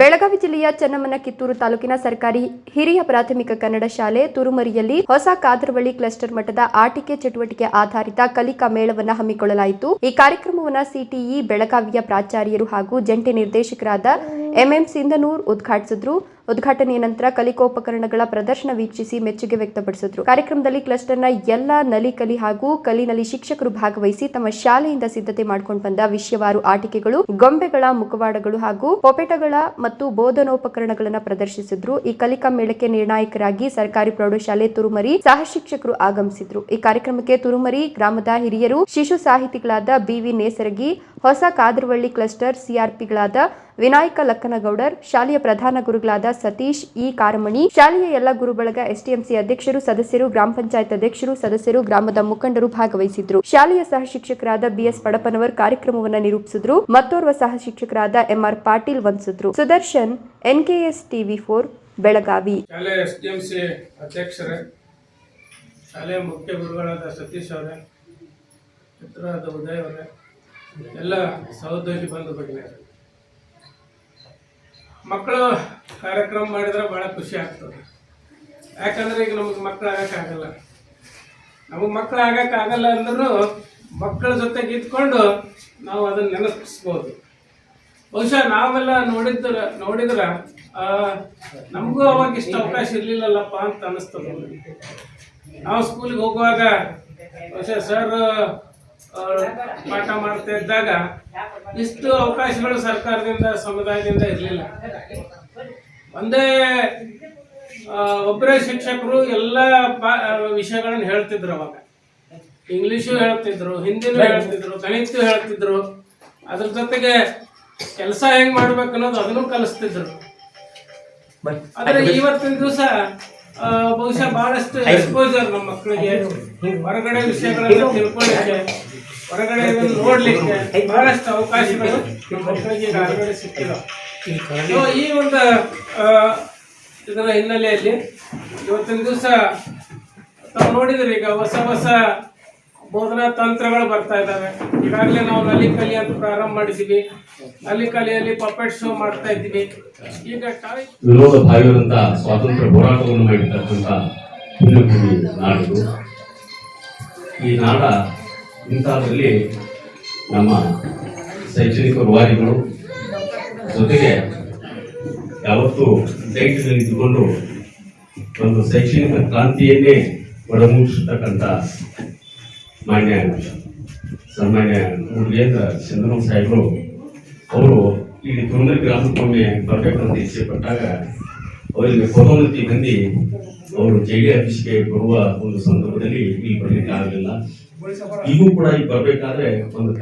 ಬೆಳಗಾವಿ ಜಿಲ್ಲೆಯ ಚನ್ನಮ್ಮನ ಕಿತ್ತೂರು ತಾಲೂಕಿನ ಸರ್ಕಾರಿ ಹಿರಿಯ ಪ್ರಾಥಮಿಕ ಕನ್ನಡ ಶಾಲೆ ತುರುಮರಿಯಲ್ಲಿ ಹೊಸ ಕಾದ್ರವಳ್ಳಿ ಕ್ಲಸ್ಟರ್ ಮಟ್ಟದ ಆಟಿಕೆ ಚಟುವಟಿಕೆ ಆಧಾರಿತ ಕಲಿಕಾ ಮೇಳವನ್ನು ಹಮ್ಮಿಕೊಳ್ಳಲಾಯಿತು. ಈ ಕಾರ್ಯಕ್ರಮವನ್ನು ಸಿಟಿಇ ಬೆಳಗಾವಿಯ ಪ್ರಾಚಾರ್ಯರು ಹಾಗೂ ಜಂಟಿ ನಿರ್ದೇಶಕರಾದ ಎಂಎಂ ಸಿಂಧನೂರ್ ಉದ್ಘಾಟಿಸಿದ್ರು. ಉದ್ಘಾಟನೆಯ ನಂತರ ಕಲಿಕೋಪಕರಣಗಳ ಪ್ರದರ್ಶನ ವೀಕ್ಷಿಸಿ ಮೆಚ್ಚುಗೆ ವ್ಯಕ್ತಪಡಿಸಿದರು. ಕಾರ್ಯಕ್ರಮದಲ್ಲಿ ಕ್ಲಸ್ಟರ್ನ ಎಲ್ಲ ನಲಿ ಕಲಿ ಹಾಗೂ ಕಲಿನಲಿ ಶಿಕ್ಷಕರು ಭಾಗವಹಿಸಿ ತಮ್ಮ ಶಾಲೆಯಿಂದ ಸಿದ್ಧತೆ ಮಾಡಿಕೊಂಡು ಬಂದ ವಿಷಯವಾರು ಆಟಿಕೆಗಳು, ಗೊಂಬೆಗಳ ಮುಖವಾಡಗಳು ಹಾಗೂ ಪೊಪೆಟಗಳ ಮತ್ತು ಬೋಧನೋಪಕರಣಗಳನ್ನು ಪ್ರದರ್ಶಿಸಿದ್ರು. ಈ ಕಲಿಕಾ ಮೇಳಕ್ಕೆ ನಿರ್ಣಾಯಕರಾಗಿ ಸರ್ಕಾರಿ ಪ್ರೌಢಶಾಲೆ ತುರುಮರಿ ಸಹ ಶಿಕ್ಷಕರು ಆಗಮಿಸಿದ್ರು. ಈ ಕಾರ್ಯಕ್ರಮಕ್ಕೆ ತುರುಮರಿ ಗ್ರಾಮದ ಹಿರಿಯರು, ಶಿಶು ಸಾಹಿತಿಗಳಾದ ಬಿವಿ ನೇಸರಗಿ, ಹೊಸ ಕಾದರವಳ್ಳಿ ಕ್ಲಸ್ಟರ್ ಸಿಆರ್ಪಿಗಳಾದ ವಿನಾಯಕ ಲಕ್ಕನಗೌಡರ್, ಶಾಲೆಯ ಪ್ರಧಾನ ಗುರುಗಳಾದ ಸತೀಶ್, ಇ. ಕಾರಮಣಿ, ಶಾಲೆಯ ಎಲ್ಲ ಗುರುಬಳಗ ಎಸ್ಟಿಎಂಸಿ ಅಧ್ಯಕ್ಷರು, ಸದಸ್ಯರು, ಗ್ರಾಮ ಪಂಚಾಯತ್ ಅಧ್ಯಕ್ಷರು, ಸದಸ್ಯರು, ಗ್ರಾಮದ ಮುಖಂಡರು ಭಾಗವಹಿಸಿದ್ರು. ಶಾಲೆಯ ಸಹ ಶಿಕ್ಷಕರಾದ ಬಿಎಸ್ ಪಡಪನವರ್ ಕಾರ್ಯಕ್ರಮವನ್ನು ನಿರೂಪಿಸಿದ್ರು. ಮತ್ತೋರ್ವ ಸಹ ಶಿಕ್ಷಕರಾದ M R Patil ವಂದಿಸಿದ್ರು Sudarshan, N K S TV four, Belagavi. ಶಾಲೆಯ ಮುಖ್ಯ ಗುರುಗಳಾದ ಸತೀಶ್ ಅವರೇ, ಮಿತ್ರರಾದ ಉದಯ್ ಅವರೇ, ಎಲ್ಲ ಸಹೋದ್ಯೋಗಿ ಬಂಧು ಭಗಿನಿಯರೇ ಮಕ್ಕಳು ಕಾರ್ಯಕ್ರಮ ಮಾಡಿದ್ರೆ ಭಾಳ ಖುಷಿ ಆಗ್ತದೆ. ಯಾಕಂದ್ರೆ ಈಗ ನಮಗೆ ಮಕ್ಕಳು ಆಗೋಕ್ಕಾಗಲ್ಲ. ನಮಗೆ ಮಕ್ಕಳು ಆಗೋಕ್ಕಾಗಲ್ಲ ಅಂದ್ರೂ ಮಕ್ಕಳ ಜೊತೆಗೆ ಇದ್ಕೊಂಡು ನಾವು ಅದನ್ನ ನೆನಪಿಸ್ಬೋದು. ಬಹುಶಃ ನಾವೆಲ್ಲ ನೋಡಿದ್ರ ನೋಡಿದ್ರೆ ನಮಗೂ ಅವಾಗ ಇಷ್ಟು ಅವಕಾಶ ಇರ್ಲಿಲ್ಲಲ್ಲಪ್ಪ ಅಂತ ಅನಿಸ್ತದೆ ನಾವು ಸ್ಕೂಲಿಗೆ ಹೋಗುವಾಗ, ಬಹುಶಃ ಸರ್ ಪಾಠ ಮಾಡ್ತಾ ಇದ್ದಾಗ ಇಷ್ಟು ಅವಕಾಶಗಳು ಸರ್ಕಾರದಿಂದ ಸಮುದಾಯದಿಂದ ಇರಲಿಲ್ಲ. ಒಂದೇ ಒಬ್ಬರೇ ಶಿಕ್ಷಕರು ಎಲ್ಲ ವಿಷಯಗಳನ್ನು ಹೇಳ್ತಿದ್ರು ಅವಾಗ. ಇಂಗ್ಲೀಷು ಹೇಳ್ತಿದ್ರು ಹಿಂದಿನೂ ಹೇಳ್ತಿದ್ರು ಗಣಿತ ಹೇಳ್ತಿದ್ರು. ಅದ್ರ ಜೊತೆಗೆ ಕೆಲಸ ಹೆಂಗ್ ಮಾಡ್ಬೇಕು ಅನ್ನೋದು ಅದನ್ನು ಕಲಿಸ್ತಿದ್ರು. ಆದ್ರೆ ಇವತ್ತಿನ ದಿವಸ ಬಹುಶಃ ಬಹಳಷ್ಟು ಎಕ್ಸ್ಪೋಜರ್ ನಮ್ಮ ಮಕ್ಕಳಿಗೆ. ಹೊರಗಡೆ ವಿಷಯಗಳನ್ನು ತಿಳ್ಕೊಳ್ಳಿಕ್ಕೆ ಹೊರಗಡೆ ಇದನ್ನ ನೋಡ್ಲಿಕ್ಕೆ ಬಹಳಷ್ಟು ಅವಕಾಶಗಳು ಮಕ್ಕಳಿಗೆ ಈಗ ಹೊರಗಡೆ ಸಿಕ್ಕಿಲ್ಲ ಈ ಒಂದು ಇದರ ಹಿನ್ನೆಲೆಯಲ್ಲಿ ಇವತ್ತಿನ ದಿವಸ ತಾವು ನೋಡಿದ್ರೆ ಈಗ ಹೊಸ ಹೊಸ ಬೋಧನಾ ತಂತ್ರಗಳು ಬರ್ತಾ ಇದ್ದಾವೆ. ಈಗಾಗಲೇ ನಾವು ನಲಿ ಕಲಿ ಅಂತ ಪ್ರಾರಂಭ ಮಾಡಿದ್ದೀವಿ. ನಲಿ ಕಲಿಯಲ್ಲಿ ಪಪೆಟ್ ಶೋ ಮಾಡ್ತಾ ಇದ್ದೀವಿ. ಈಗ ವಿರೋಧ ಭಾವಿಯಾದಂಥ ಸ್ವಾತಂತ್ರ್ಯ ಹೋರಾಟವನ್ನು ಮಾಡಿರ್ತಕ್ಕಂಥ ಪುಣ್ಯಭೂಮಿ ನಾಡು ಈ ನಾಡ ಇಂಥದ್ರಲ್ಲಿ ನಮ್ಮ ಶೈಕ್ಷಣಿಕ ರೂವಾರಿಗಳು ಜೊತೆಗೆ ಯಾವತ್ತೂ ದೈತ್ಯದಲ್ಲಿ ಇದ್ದುಕೊಂಡು ಒಂದು ಶೈಕ್ಷಣಿಕ ಕ್ರಾಂತಿಯನ್ನೇ ಒಡಮೂಡಿಸತಕ್ಕಂಥ ಮಾನ್ಯ ಸನ್ಮಾನ್ಯ ಮುರುಗೇಂದ್ರ ಚಂದ್ರಮ್ಮ ಸಾಹೇಬರು, ಅವರು ಇಲ್ಲಿ ತುರುಮರಿ ಗ್ರಾಮಕ್ಕೊಮ್ಮೆ ಬರಬೇಕಂತ ಇಚ್ಛೆ ಪಟ್ಟಾಗ ಅವರಿಗೆ ಪದೋನ್ನತಿ ಬಂದು ಅವರು ಜೆ ಡಿ ಆಫೀಸ್ಗೆ ಬರುವ ಒಂದು ಸಂದರ್ಭದಲ್ಲಿ ಇಲ್ಲಿ ಬರಲಿಕ್ಕೆ ಆಗಲಿಲ್ಲ ಈಗೂ ಕೂಡ ಇಲ್ಲಿ ಬರಬೇಕಾದ್ರೆ ಒಂದು